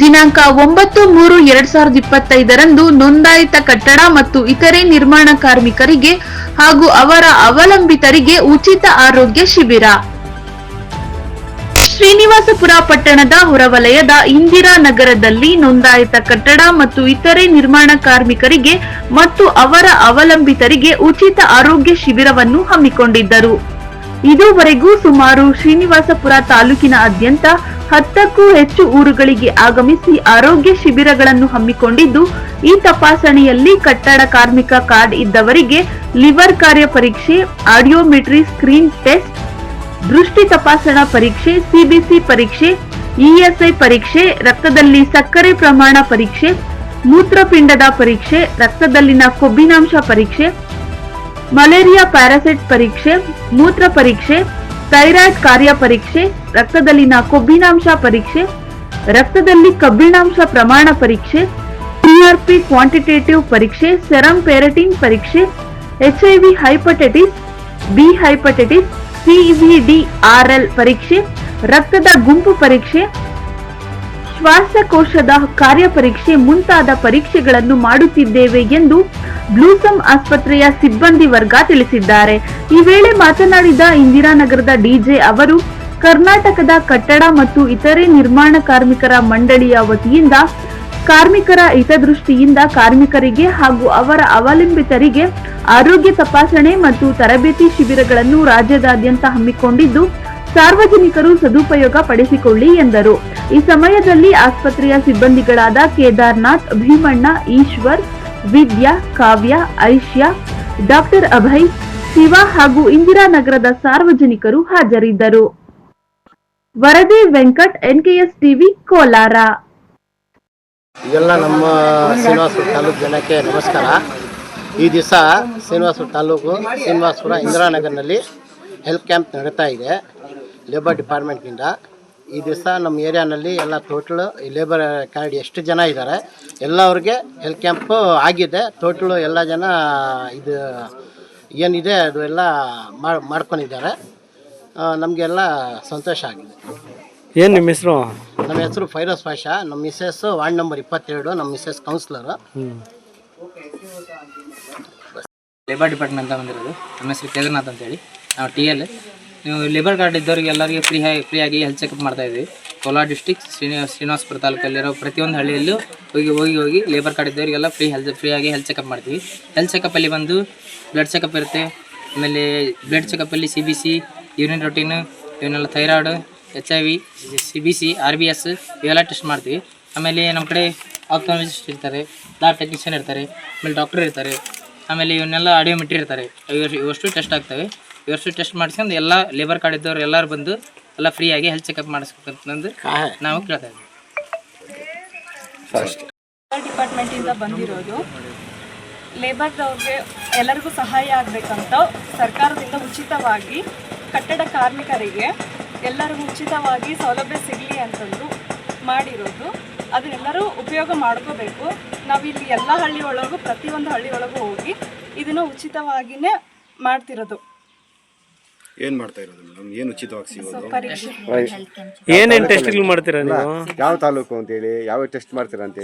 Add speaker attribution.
Speaker 1: ದಿನಾಂಕ ಒಂಬತ್ತು ಮೂರು ಎರಡ್ ಸಾವಿರದ ಇಪ್ಪತ್ತೈದರಂದು ನೋಂದಾಯಿತ ಕಟ್ಟಡ ಮತ್ತು ಇತರೆ ನಿರ್ಮಾಣ ಕಾರ್ಮಿಕರಿಗೆ ಹಾಗೂ ಅವರ ಅವಲಂಬಿತರಿಗೆ ಉಚಿತ ಆರೋಗ್ಯ ಶಿಬಿರ. ಶ್ರೀನಿವಾಸಪುರ ಪಟ್ಟಣದ ಹೊರವಲಯದ ಇಂದಿರಾ ನಗರದಲ್ಲಿ ನೋಂದಾಯಿತ ಕಟ್ಟಡ ಮತ್ತು ಇತರೆ ನಿರ್ಮಾಣ ಕಾರ್ಮಿಕರಿಗೆ ಮತ್ತು ಅವರ ಅವಲಂಬಿತರಿಗೆ ಉಚಿತ ಆರೋಗ್ಯ ಶಿಬಿರವನ್ನು ಹಮ್ಮಿಕೊಂಡಿದ್ದರು. ಇದುವರೆಗೂ ಸುಮಾರು ಶ್ರೀನಿವಾಸಪುರ ತಾಲೂಕಿನಾದ್ಯಂತ ಹತ್ತಕ್ಕೂ ಹೆಚ್ಚು ಊರುಗಳಿಗೆ ಆಗಮಿಸಿ ಆರೋಗ್ಯ ಶಿಬಿರಗಳನ್ನು ಹಮ್ಮಿಕೊಂಡಿದ್ದು, ಈ ತಪಾಸಣೆಯಲ್ಲಿ ಕಟ್ಟಡ ಕಾರ್ಮಿಕ ಕಾರ್ಡ್ ಇದ್ದವರಿಗೆ ಲಿವರ್ ಕಾರ್ಯ ಪರೀಕ್ಷೆ ಆಡಿಯೋಮೆಟ್ರಿ ಸ್ಕ್ರೀನ್ ಟೆಸ್ಟ್, ದೃಷ್ಟಿ ತಪಾಸಣಾ ಪರೀಕ್ಷೆ ಸಿಬಿಸಿ ಪರೀಕ್ಷೆ ಇಎಸ್ಐ ಪರೀಕ್ಷೆ, ರಕ್ತದಲ್ಲಿ ಸಕ್ಕರೆ ಪ್ರಮಾಣ ಪರೀಕ್ಷೆ, ಮೂತ್ರಪಿಂಡದ ಪರೀಕ್ಷೆ, ರಕ್ತದಲ್ಲಿನ ಕೊಬ್ಬಿನಾಂಶ ಪರೀಕ್ಷೆ, ಮಲೇರಿಯಾ ಪ್ಯಾರಾಸೈಟ್ ಪರೀಕ್ಷೆ, ಮೂತ್ರ ಪರೀಕ್ಷೆ ಥೈರಾಯ್ಡ್ ಕಾರ್ಯ ಪರೀಕ್ಷೆ, ರಕ್ತದಲ್ಲಿನ ಕೊಬ್ಬಿನಾಂಶ ಪರೀಕ್ಷೆ, ರಕ್ತದಲ್ಲಿ ಕಬ್ಬಿಣಾಂಶ ಪ್ರಮಾಣ ಪರೀಕ್ಷೆ ಟಿಆರ್ಪಿ ಕ್ವಾಂಟಿಟೇಟಿವ್ ಪರೀಕ್ಷೆ ಸೆರಮ್ ಪೆರಟಿನ್ ಪರೀಕ್ಷೆ HIV hepatitis B hepatitis C VDRL ಪರೀಕ್ಷೆ, ರಕ್ತದ ಗುಂಪು ಪರೀಕ್ಷೆ ಶ್ವಾಸಕೋಶದ ಕಾರ್ಯಪರೀಕ್ಷೆ ಮುಂತಾದ ಪರೀಕ್ಷೆಗಳನ್ನು ಮಾಡುತ್ತಿದ್ದೇವೆ ಎಂದು ಬ್ಲೂಸಮ್ ಆಸ್ಪತ್ರೆಯ ಸಿಬ್ಬಂದಿ ವರ್ಗ ತಿಳಿಸಿದ್ದಾರೆ. ಈ ವೇಳೆ ಮಾತನಾಡಿದ ಇಂದಿರಾನಗರದ ಡಿಜೆ ಅವರು, ಕರ್ನಾಟಕದ ಕಟ್ಟಡ ಮತ್ತು ಇತರೆ ನಿರ್ಮಾಣ ಕಾರ್ಮಿಕರ ಮಂಡಳಿಯ ವತಿಯಿಂದ, ಕಾರ್ಮಿಕರ ಹಿತದೃಷ್ಟಿಯಿಂದ ಕಾರ್ಮಿಕರಿಗೆ ಹಾಗೂ ಅವರ ಅವಲಂಬಿತರಿಗೆ ಆರೋಗ್ಯ ತಪಾಸಣೆ ಮತ್ತು ತರಬೇತಿ ಶಿಬಿರಗಳನ್ನು ರಾಜ್ಯದಾದ್ಯಂತ ಹಮ್ಮಿಕೊಂಡಿದ್ದು ಸಾರ್ವಜನಿಕರು ಸದುಪಯೋಗ ಪಡಿಸಿಕೊಳ್ಳಿ ಎಂದರು. ಈ ಸಮಯದಲ್ಲಿ ಆಸ್ಪತ್ರೆಯ ಸಿಬ್ಬಂದಿಗಳಾದ ಕೇದಾರ್ನಾಥ್, ಭೀಮಣ್ಣ, ಈಶ್ವರ್, ವಿದ್ಯಾ, ಕಾವ್ಯ, ಐಶ್ಯಾ, ಡಾಕ್ಟರ್ ಅಭಯ್, ಶಿವ ಹಾಗೂ ಇಂದಿರಾನಗರದ ಸಾರ್ವಜನಿಕರು ಹಾಜರಿದ್ದರು. ವರದಿ ವೆಂಕಟ್, ಎನ್ಕೆಎಸ್ ಟಿವಿ, ಕೋಲಾರ.
Speaker 2: ಇದೆಲ್ಲ ನಮ್ಮ ಶ್ರೀನಿವಾಸಪುರ ತಾಲೂಕು ಜನಕ್ಕೆ ನಮಸ್ಕಾರ. ಈ ದಿವಸ ಶ್ರೀನಿವಾಸಪುರ ತಾಲೂಕು ಶ್ರೀನಿವಾಸಪುರ ಇಂದಿರಾನಗರ್ನಲ್ಲಿ ಹೆಲ್ತ್ ಕ್ಯಾಂಪ್ ನಡೀತಾ ಇದೆ. ಲೇಬರ್ ಡಿಪಾರ್ಟ್ಮೆಂಟ್ನಿಂದ ಈ ದಿವಸ ನಮ್ಮ ಏರಿಯಾನಲ್ಲಿ ಎಲ್ಲ ಟೋಟಲ್ ಲೇಬರ್ ಕಾರ್ಡ್ ಎಷ್ಟು ಜನ ಇದ್ದಾರೆ ಎಲ್ಲವ್ರಿಗೆ ಹೆಲ್ತ್ ಕ್ಯಾಂಪ್ ಆಗಿದೆ. ಟೋಟಲು ಎಲ್ಲ ಜನ ಇದು ಏನಿದೆ ಅದು ಎಲ್ಲ ಮಾಡ್- ಮಾಡ್ಕೊಂಡಿದ್ದಾರೆ ನಮಗೆಲ್ಲ ಸಂತೋಷ ಆಗಿದೆ.
Speaker 3: ಏನು ನಿಮ್ಮ ಹೆಸರು?
Speaker 2: ನಮ್ಮ ಹೆಸರು ಫೈರೋಸ್ ಪಾಷಾ. ನಮ್ಮ ಮಿಸ್ಸೆಸ್ ವಾರ್ಡ್ ನಂಬರ್ ಇಪ್ಪತ್ತೆರಡು. ನಮ್ಮ ಮಿಸ್ಸೆಸ್ ಕೌನ್ಸಿಲರ್
Speaker 4: ಲೇಬರ್ ಡಿಪಾರ್ಟ್ಮೆಂಟ್ ಅಂತ ಬಂದಿರೋದು. ನಮ್ಮ ಹೆಸರು ಕೇದಾರ್ನಾಥ್ ಅಂತೇಳಿ. ನಾವು ಟಿ ಎಲ್. ಲೇಬರ್ ಕಾರ್ಡ್ ಇದ್ದವರಿಗೆ ಎಲ್ಲರಿಗೆ ಫ್ರೀ ಫ್ರೀಯಾಗಿ ಹೆಲ್ತ್ ಚೆಕಪ್ ಮಾಡ್ತಾ ಇದ್ವಿ. ಕೋಲಾರ ಡಿಸ್ಟಿಕ್ ಶ್ರೀನಿವಾಸ ಶ್ರೀನಿವಾಸಪುರ ತಾಲೂಕಲ್ಲಿರೋ ಪ್ರತಿಯೊಂದು ಹಳ್ಳಿಯಲ್ಲೂ ಹೋಗಿ ಹೋಗಿ ಹೋಗಿ ಲೇಬರ್ ಕಾರ್ಡ್ ಇದ್ದವರಿಗೆಲ್ಲ ಫ್ರೀ ಹೆಲ್ತ್ ಫ್ರೀಯಾಗಿ ಹೆಲ್ತ್ ಚೆಕಪ್ ಮಾಡ್ತೀವಿ. ಹೆಲ್ತ್ ಚೆಕಪ್ಪಲ್ಲಿ ಬಂದು ಬ್ಲಡ್ ಚೆಕಪ್ ಇರುತ್ತೆ. ಆಮೇಲೆ blood ಚೆಕಪ್ಪಲ್ಲಿ C B C urine routine ಇವನ್ನೆಲ್ಲ thyroid H I V C B C R B S ಇವೆಲ್ಲ ಟೆಸ್ಟ್ ಮಾಡ್ತೀವಿ. ಆಮೇಲೆ ನಮ್ಮ ಕಡೆ ಆಪ್ಥಾಲಜಿಸ್ಟ್ ಇರ್ತಾರೆ ಲ್ಯಾಬ್ ಟೆಕ್ನಿಷಿಯನ್ ಇರ್ತಾರೆ, ಆಮೇಲೆ ಡಾಕ್ಟರ್ ಇರ್ತಾರೆ, ಆಮೇಲೆ ಇವನ್ನೆಲ್ಲ ಆಡಿಯೋಮೆಟ್ರಿ ಇರ್ತಾರೆ. ಇವ್- ಇವಷ್ಟು ಟೆಸ್ಟ್ ಆಗ್ತವೆ. ಇವಷ್ಟು ಟೆಸ್ಟ್ ಮಾಡಿಸ್ಕೊಂಡು ಎಲ್ಲ ಲೇಬರ್ ಕಾರ್ಡ್ ಇದ್ದವ್ರು ಎಲ್ಲರೂ ಬಂದು ಎಲ್ಲ ಫ್ರೀಯಾಗಿ ಹೆಲ್ತ್ ಚೆಕಪ್ ಮಾಡಿಸ್ಬೇಕಂತಂದು ನಾವು ಕೇಳ್ತಾ ಇದ್ದೀವಿ.
Speaker 5: ಡಿಪಾರ್ಟ್ಮೆಂಟಿಂದ ಬಂದಿರೋದು. ಲೇಬರ್ದವ್ರಿಗೆ ಎಲ್ಲರಿಗೂ ಸಹಾಯ ಆಗಬೇಕಂತ ಸರ್ಕಾರದಿಂದ ಉಚಿತವಾಗಿ ಕಟ್ಟಡ ಕಾರ್ಮಿಕರಿಗೆ ಎಲ್ಲರಿಗೂ ಉಚಿತವಾಗಿ ಸೌಲಭ್ಯ ಸಿಗಲಿ ಅಂತಂದು ಮಾಡಿರೋದು. ಅದನ್ನೆಲ್ಲರೂ ಉಪಯೋಗ ಮಾಡ್ಕೋಬೇಕು. ನಾವಿಲ್ಲಿ ಎಲ್ಲ ಹಳ್ಳಿ ಒಳಗೂ ಪ್ರತಿಯೊಂದು ಹಳ್ಳಿ ಒಳಗೂ ಹೋಗಿ ಇದನ್ನು ಉಚಿತವಾಗಿಯೇ ಮಾಡ್ತಿರೋದು.
Speaker 6: ಏನ್ ಮಾಡ್ತಾ ಇರೋದು ಮೇಡಮ್? ಏನು ಉಚಿತವಾಗಿ ಸಿಗೋದು?
Speaker 3: ಏನೇನ್ ಟೆಸ್ಟ್ಗಳು ಮಾಡ್ತೀರಾ ನೀವು?
Speaker 7: ಯಾವ ತಾಲೂಕು ಅಂತೇಳಿ ಯಾವ ಟೆಸ್ಟ್ ಮಾಡ್ತೀರಾ ಅಂತೇಳಿ.